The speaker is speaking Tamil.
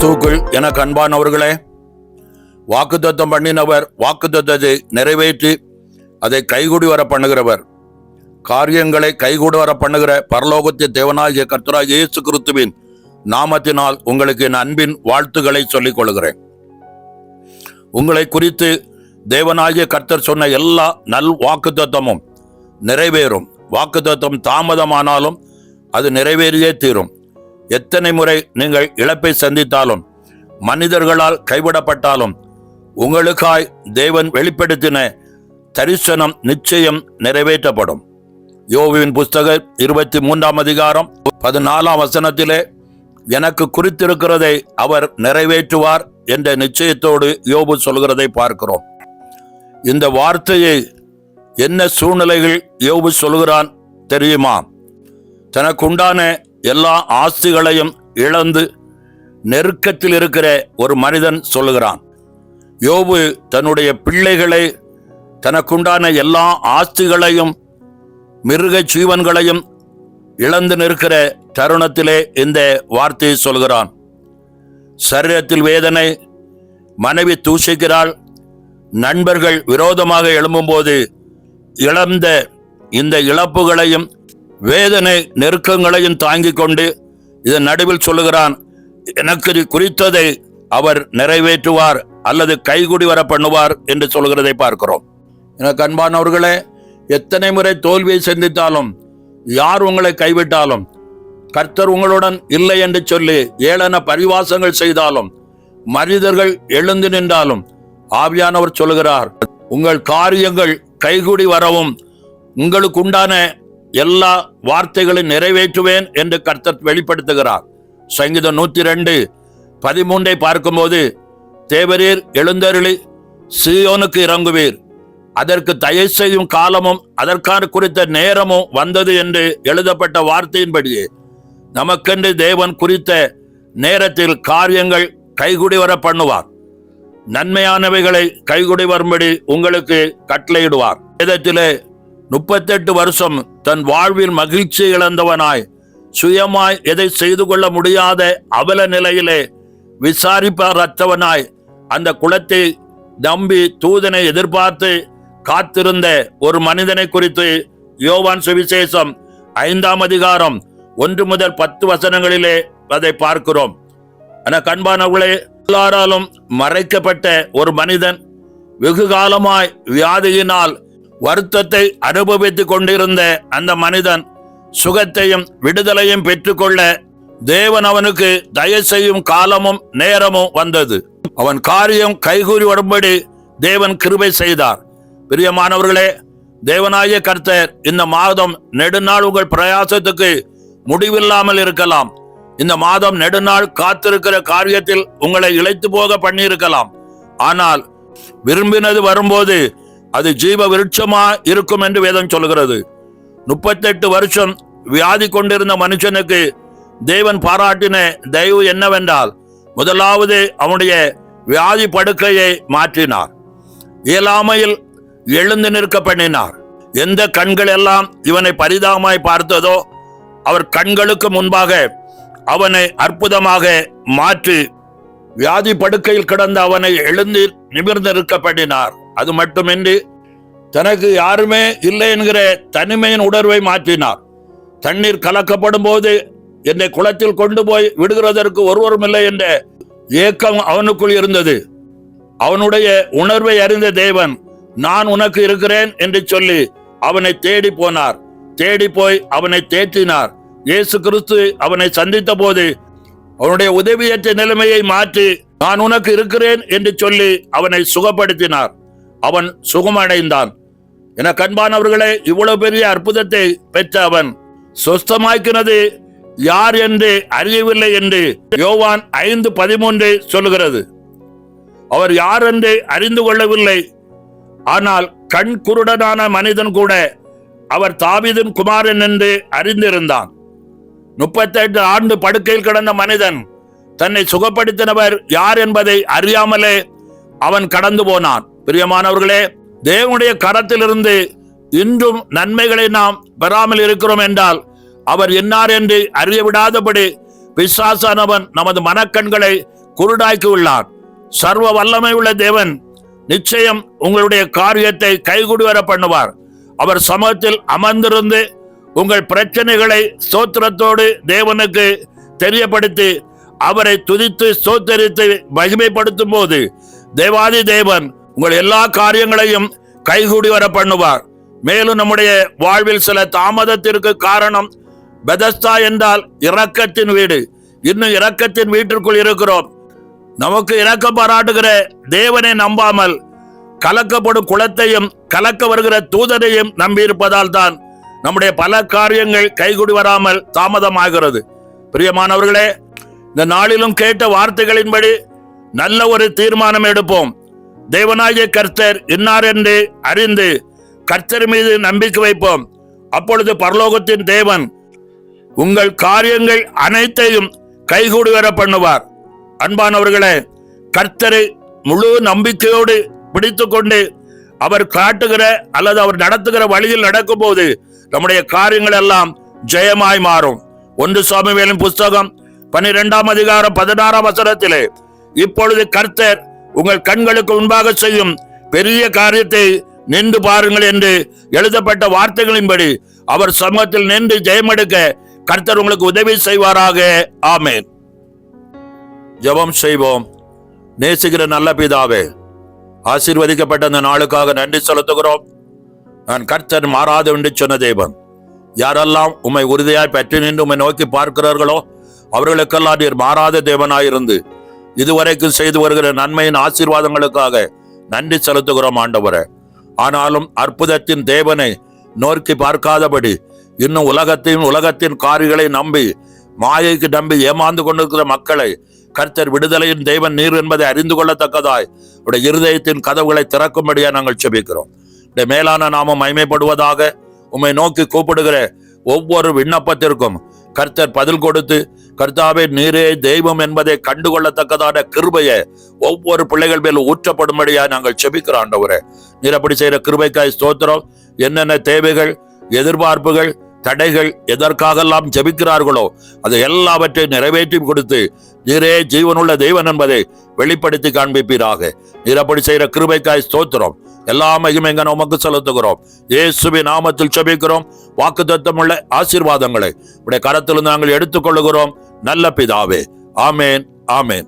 கிறிஸ்துக்குள் எனக்கு அன்பானவர்களே வாக்குத்தத்தம் பண்ணினவர் வாக்குத்தத்தத்தை நிறைவேற்றி அதை கைகூடி வர பண்ணுகிறவர் காரியங்களை கைகூடி வர பண்ணுகிற பரலோகத்தின் தேவனாகிய கர்த்தராகிய இயேசு கிறிஸ்துவின் நாமத்தினால் உங்களுக்கு என் அன்பின் வாழ்த்துக்களை சொல்லிக் கொள்கிறேன். உங்களை குறித்து தேவனாகிய கர்த்தர் சொன்ன எல்லா நல் வாக்குத்தத்தமும் நிறைவேறும். வாக்குத்தத்தம் தாமதமானாலும் அது நிறைவேறியே தீரும். எத்தனை முறை நீங்கள் இழப்பை சந்தித்தாலும் மனிதர்களால் கைவிடப்பட்டாலும் உங்களுக்காய் தேவன் வெளிப்படுத்தின தரிசனம் நிச்சயம் நிறைவேற்றப்படும். யோவின் புஸ்தகம் இருபத்தி மூன்றாம் அதிகாரம் பதினாலாம் வசனத்திலே எனக்கு குறித்திருக்கிறதை அவர் நிறைவேற்றுவார் என்ற நிச்சயத்தோடு யோபு சொல்கிறதை பார்க்கிறோம். இந்த வார்த்தையை என்ன சூழ்நிலைகள் யோபு சொல்கிறான் தெரியுமா? தனக்குண்டான எல்லா ஆஸ்திகளையும் இழந்து நெருக்கத்தில் இருக்கிற ஒரு மனிதன் சொல்லுகிறான் யோபு தன்னுடைய பிள்ளைகளை தனக்குண்டான எல்லா ஆஸ்திகளையும் மிருக ஜீவன்களையும் இழந்து நிற்கிற தருணத்திலே இந்த வார்த்தையை சொல்கிறான் சரீரத்தில் வேதனை மனைவி தூசிக்கிறாள் நண்பர்கள் விரோதமாக எழும்பும்போது இழந்த இந்த இழப்புகளையும் வேதனை நெருக்கங்களையும் தாங்கிக் கொண்டு இதன் நடுவில் சொல்லுகிறான் எனக்கு இது குறித்ததை அவர் நிறைவேற்றுவார் அல்லது கைகுடி வர பண்ணுவார் என்று சொல்கிறதை பார்க்கிறோம். எனக்கு அன்பானவர்களே எத்தனை முறை தோல்வியை சந்தித்தாலும் யார் உங்களை கைவிட்டாலும் கர்த்தர் உங்களுடன் இல்லை என்று சொல்லி ஏளன பரிவாசங்கள் செய்தாலும் மனிதர்கள் எழுந்து நின்றாலும் ஆவியானவர் சொல்கிறார் உங்கள் காரியங்கள் கைகூடி வரவும் உங்களுக்கு உண்டான எல்லா வார்த்தைகளையும் நிறைவேற்றுவேன் என்று கர்த்தர் வெளிப்படுத்துகிறார். சங்கீதம் நூத்தி ரெண்டு பதிமூன்றை பார்க்கும்போது தேவரீர் எழுந்தருளி சீயோனுக்கு இறங்குவீர். அதற்கு தயவு செய்யும் காலமும் அதற்கான குறித்த நேரமும் வந்தது என்று எழுதப்பட்ட வார்த்தையின்படியே நமக்கென்று தேவன் குறித்த நேரத்தில் காரியங்கள் கைகுடி வர பண்ணுவார். நன்மையானவைகளை கைகுடி வரும்படி உங்களுக்கு கட்டளையிடுவார். விதத்திலே முப்பத்தெட்டு வருஷம் தன் வாழ்வில் மகிழ்ச்சி இழந்தவனாய் சுயமாய் எதை செய்து கொள்ள முடியாத அவல நிலையிலே விசாரிப்பார் அந்த குளத்தை நம்பி தூதனை எதிர்பார்த்து காத்திருந்த ஒரு மனிதனை குறித்து யோவான் சுவிசேஷம் ஐந்தாம் அதிகாரம் ஒன்று முதல் பத்து வசனங்களிலே அதை பார்க்கிறோம். ஆனால் கண்பானவர்களே எல்லாராலும் மறைக்கப்பட்ட ஒரு மனிதன் வெகு காலமாய் வியாதியினால் வருத்தத்தை அனுபவித்துக் கொண்டிருந்த அந்த மனிதன் சுகத்தையும் விடுதலையும் பெற்றுக்கொள்ள தேவன் அவனுக்கு தயவு செய்யும் காலமும் நேரமும் வந்தது. அவன் காரியம் கைகூறி வரும்படி தேவன் கிருபை செய்தார். பிரியமானவர்களே தேவனாய கர்த்தர் இந்த மாதம் நெடுநாள் உங்கள் பிரயாசத்துக்கு முடிவில்லாமல் இருக்கலாம். இந்த மாதம் நெடுநாள் காத்திருக்கிற காரியத்தில் உங்களை இழைத்து போக பண்ணியிருக்கலாம். ஆனால் விரும்பினது வரும்போது அது ஜீவ விருட்சமா இருக்கும் என்று வேதம் சொல்கிறது முப்பத்தெட்டு வருஷம் வியாதி கொண்டிருந்த மனுஷனுக்கு தேவன் பாராட்டின தயவு என்னவென்றால் முதலாவது அவனுடைய வியாதி படுக்கையை மாற்றினார். இயலாமையில் எழுந்து நிற்க பண்ணினார். எந்த கண்கள் எல்லாம் இவனை பரிதாபமாய் பார்த்ததோ அவர் கண்களுக்கு முன்பாக அவனை அற்புதமாக மாற்றி வியாதி படுக்கையில் கிடந்த அவனை எழுந்து நிமிர்ந்து நிற்க பண்ணினார். அது மட்டுமின்றி தனக்கு யாருமே இல்லை என்கிற தனிமையின் உணர்வை மாற்றினார். தண்ணீர் கலக்கப்படும் போது என்னை குளத்தில் கொண்டு போய் விடுகிறதற்கு ஒருவரும் இல்லை என்ற ஏக்கம் அவனுக்குள் இருந்தது. அவனுடைய உணர்வை அறிந்த தேவன் நான் உனக்கு இருக்கிறேன் என்று சொல்லி அவனை தேடி போனார். தேடி போய் அவனை தேற்றினார். இயேசு கிறிஸ்து அவனை சந்தித்த போது அவனுடைய உதவியற்ற நிலைமையை மாற்றி நான் உனக்கு இருக்கிறேன் என்று சொல்லி அவனை சுகப்படுத்தினார். அவன் சுகமடைந்தான். என கண்பானவர்களே இவ்வளவு பெரிய அற்புதத்தை பெற்ற அவன். சொஸ்தமாக்கினது யார் என்று அறியவில்லை என்று யோவான் ஐந்து பதிமூன்று சொல்லுகிறது. அவர் யார் என்று அறிந்து கொள்ளவில்லை. ஆனால் கண் குருடனான மனிதன் கூட அவர் தாவீதின் குமாரன் என்று அறிந்திருந்தான். முப்பத்தெட்டு ஆண்டு படுக்கையில் கிடந்த மனிதன் தன்னை சுகப்படுத்தினவர் யார் என்பதை அறியாமலே அவன் கடந்து போனான். பிரியமானவர்களே தேவனுடைய கரத்திலிருந்து இன்றும் நன்மைகளை நாம் பெறாமல் இருக்கிறோம் என்றால் அவர் என்னார் என்று அறிய விடாதபடி பிசாசானவன் நமது மனக்கண்களை குருடாக்கி உள்ளார் சர்வ வல்லமை உள்ள தேவன் நிச்சயம் உங்களுடைய காரியத்தை கைகூடி வர பண்ணுவார். அவர் சமூகத்தில் அமர்ந்திருந்து உங்கள் பிரச்சனைகளை சோத்திரத்தோடு தேவனுக்கு தெரியப்படுத்தி அவரை துதித்து சோத்தரித்து மகிமைப்படுத்தும் போது தேவாதி தேவன் உங்கள் எல்லா காரியங்களையும் கைகூடி வர பண்ணுவார் மேலும் நம்முடைய வாழ்வில் சில தாமதத்திற்கு காரணம் பெதஸ்தா என்றால் இரக்கத்தின் வீடு. இன்னும் இரக்கத்தின் வீட்டிற்குள் இருக்கிறோம். நமக்கு இறக்க பாராட்டுகிற தேவனை நம்பாமல் கலக்கப்படும் குளத்தையும் கலக்க வருகிற தூதரையும் நம்பியிருப்பதால் தான் நம்முடைய பல காரியங்கள் கைகூடி வராமல் தாமதமாகிறது. பிரியமானவர்களே இந்த நாளிலும் கேட்ட வார்த்தைகளின்படி நல்ல ஒரு தீர்மானம் எடுப்போம். தேவனாகிய கர்த்தர் இன்னார் என்று அறிந்து கர்த்தர் மீது நம்பிக்கை வைப்போம். அப்பொழுது பரலோகத்தின் தேவன் உங்கள் காரியங்கள் அனைத்தையும் கைகூடி வர பண்ணுவார். அன்பானவர்களே கர்த்தரை முழு நம்பிக்கையோடு பிடித்துக்கொண்டு அவர் காட்டுகிற அல்லது அவர் நடத்துகிற வழியில் நடக்கும்போது நம்முடைய காரியங்கள் எல்லாம் ஜெயமாய் மாறும். ஒன்று சுவாமிவேலின் புஸ்தகம் பன்னிரெண்டாம் அதிகாரம் பதினாறாம் வசனத்திலே இப்பொழுது கர்த்தர் உங்கள் கண்களுக்கு முன்பாக செய்யும் பெரிய காரியத்தை நின்று பாருங்கள் என்று எழுதப்பட்ட வார்த்தைகளின்படி அவர் சமூகத்தில் நின்று ஜெயமெடுக்க கர்த்தர் உங்களுக்கு உதவி செய்வாராக. ஆமேன். ஜெபம் செய்வோம். நேசிக்கிற நல்ல பிதாவே ஆசீர்வதிக்கப்பட்ட அந்த நாளுக்காக நன்றி செலுத்துகிறோம். நான் கர்த்தர் மாறாது என்று சொன்ன தெய்வம் யாரெல்லாம் உம்மை உறுதியாய் பற்றி நின்று உம்மை நோக்கி பார்க்கிறார்களோ அவர்களுக்கெல்லாம் நீர் மாறாத தேவனாயிருந்து இதுவரைக்கும் செய்து வருகிற நன்மையின் ஆசீர்வாதங்களுக்காக நன்றி செலுத்துகிறோம் ஆண்டவரே. ஆனாலும் அற்புதத்தின் தேவனை நோக்கி பார்க்காதபடி இன்னும் உலகத்தையும் உலகத்தின் காரியங்களை நம்பி மாயைக்கு நம்பி ஏமாந்து கொண்டிருக்கிற மக்களை கர்த்தர் விடுதலையின் தெய்வன் நீர் என்பதை அறிந்து கொள்ளத்தக்கதாய் உடைய இருதயத்தின் கதவுகளை திறக்கும்படியாக நாங்கள் செபிக்கிறோம். மேலான நாமம் மைமைப்படுவதாக உம்மை நோக்கி கூப்பிடுகிற ஒவ்வொரு விண்ணப்பத்திற்கும் கர்த்தர் பதில் கொடுத்து கர்த்தாவே நீரே தெய்வம் என்பதை கண்டுகொள்ளத்தக்கதான கிருபையை ஒவ்வொரு பிள்ளைகள் மேல் ஊற்றப்படும்படியா நாங்கள் செபிக்கிறோம் ஆண்டவரே. நீர் அப்படி செய்கிற கிருபைக்காய் ஸ்தோத்திரம். என்னென்ன தேவைகள் எதிர்பார்ப்புகள் தடைகள் எதற்காகெல்லாம் ஜபிக்கிறார்களோ அதை எல்லாவற்றையும் நிறைவேற்றி கொடுத்து நீரே ஜீவனுள்ள தெய்வன் என்பதை வெளிப்படுத்தி காண்பிப்பீராக. நீர் அப்படி செய்கிற கிருபைக்காய் ஸ்தோத்திரம். எல்லா மகிமைங்க உமக்கு செலுத்துகிறோம். இயேசுவி நாமத்தில் செபிக்கிறோம். வாக்குத்தத்தமுள்ள ஆசீர்வாதங்களை உடைய கரத்திலிருந்து நாங்கள் எடுத்துக்கொள்ளுகிறோம். நல்ல பிதாவே. ஆமேன் ஆமேன்.